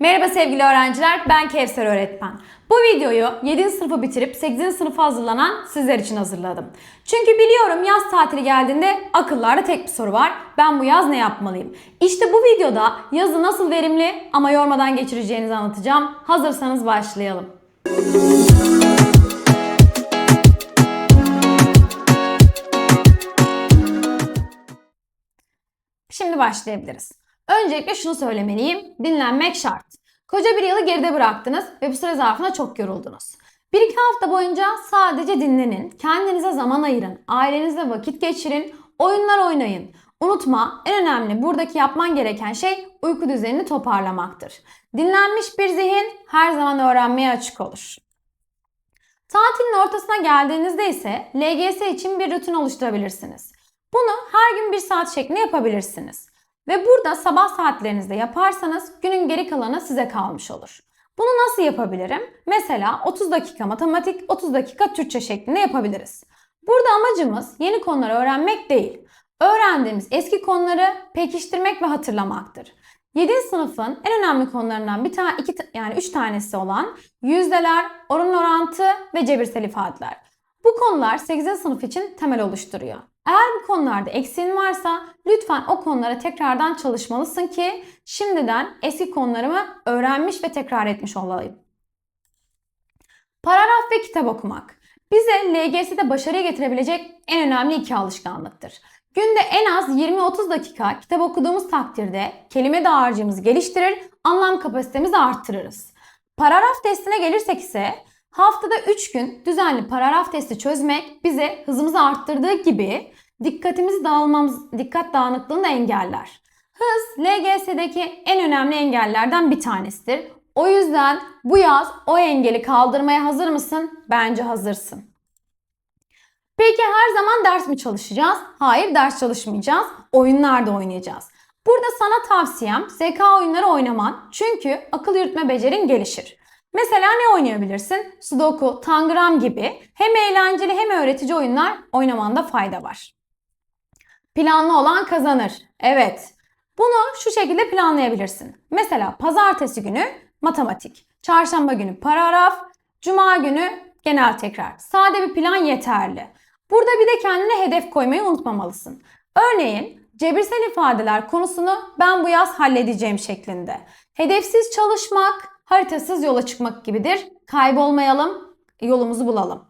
Merhaba sevgili öğrenciler, ben Kevser öğretmen. Bu videoyu 7. sınıfı bitirip 8. sınıfa hazırlanan sizler için hazırladım. Çünkü biliyorum yaz tatili geldiğinde akıllarda tek bir soru var. Ben bu yaz ne yapmalıyım? İşte bu videoda yazı nasıl verimli ama yormadan geçireceğinizi anlatacağım. Hazırsanız başlayalım. Şimdi başlayabiliriz. Öncelikle şunu söylemeliyim. Dinlenmek şart. Koca bir yılı geride bıraktınız ve bu süre zarfında çok yoruldunuz. Bir iki hafta boyunca sadece dinlenin, kendinize zaman ayırın, ailenizle vakit geçirin, oyunlar oynayın. Unutma, en önemli buradaki yapman gereken şey uyku düzenini toparlamaktır. Dinlenmiş bir zihin her zaman öğrenmeye açık olur. Tatilin ortasına geldiğinizde ise LGS için bir rutin oluşturabilirsiniz. Bunu her gün bir saat şeklinde yapabilirsiniz. Ve burada sabah saatlerinizde yaparsanız günün geri kalanı size kalmış olur. Bunu nasıl yapabilirim? Mesela 30 dakika matematik, 30 dakika Türkçe şeklinde yapabiliriz. Burada amacımız yeni konuları öğrenmek değil. Öğrendiğimiz eski konuları pekiştirmek ve hatırlamaktır. 7. sınıfın en önemli konularından bir tane iki yani 3 tanesi olan yüzdeler, oran orantı ve cebirsel ifadeler. Bu konular 8. sınıf için temel oluşturuyor. Eğer bu konularda eksiğin varsa lütfen o konulara tekrardan çalışmalısın ki şimdiden eski konularımı öğrenmiş ve tekrar etmiş olayım. Paragraf ve kitap okumak. Bize LGS'de başarıya getirebilecek en önemli iki alışkanlıktır. Günde en az 20-30 dakika kitap okuduğumuz takdirde kelime dağarcığımızı geliştirir, anlam kapasitemizi arttırırız. Paragraf testine gelirsek ise haftada 3 gün düzenli paragraf testi çözmek bize hızımızı arttırdığı gibi dikkatimizi dağılmamız, dikkat dağınıklığını da engeller. Hız LGS'deki en önemli engellerden bir tanesidir. O yüzden bu yaz o engeli kaldırmaya hazır mısın? Bence hazırsın. Peki her zaman ders mi çalışacağız? Hayır ders çalışmayacağız. Oyunlar da oynayacağız. Burada sana tavsiyem ZK oyunları oynaman. Çünkü akıl yürütme becerin gelişir. Mesela ne oynayabilirsin? Sudoku, Tangram gibi hem eğlenceli hem öğretici oyunlar oynamanda fayda var. Planlı olan kazanır. Evet. Bunu şu şekilde planlayabilirsin. Mesela pazartesi günü matematik, çarşamba günü paragraf, cuma günü genel tekrar. Sade bir plan yeterli. Burada bir de kendine hedef koymayı unutmamalısın. Örneğin cebirsel ifadeler konusunu ben bu yaz halledeceğim şeklinde. Hedefsiz çalışmak, haritasız yola çıkmak gibidir. Kaybolmayalım, yolumuzu bulalım.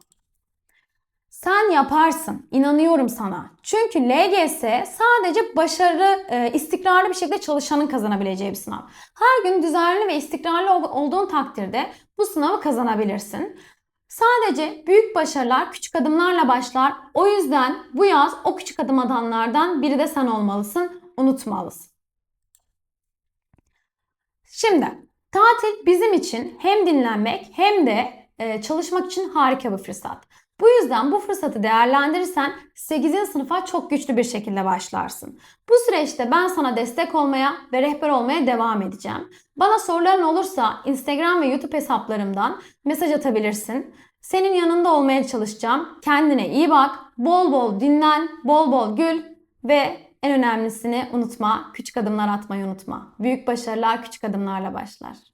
Sen yaparsın. İnanıyorum sana. Çünkü LGS sadece başarı, e, istikrarlı bir şekilde çalışanın kazanabileceği bir sınav. Her gün düzenli ve istikrarlı ol- olduğun takdirde bu sınavı kazanabilirsin. Sadece büyük başarılar küçük adımlarla başlar. O yüzden bu yaz o küçük adım atanlardan biri de sen olmalısın. Unutmalısın. Şimdi tatil bizim için hem dinlenmek hem de e, çalışmak için harika bir fırsat. Bu yüzden bu fırsatı değerlendirirsen 8. sınıfa çok güçlü bir şekilde başlarsın. Bu süreçte ben sana destek olmaya ve rehber olmaya devam edeceğim. Bana soruların olursa Instagram ve YouTube hesaplarımdan mesaj atabilirsin. Senin yanında olmaya çalışacağım. Kendine iyi bak, bol bol dinlen, bol bol gül ve en önemlisini unutma, küçük adımlar atmayı unutma. Büyük başarılar küçük adımlarla başlar.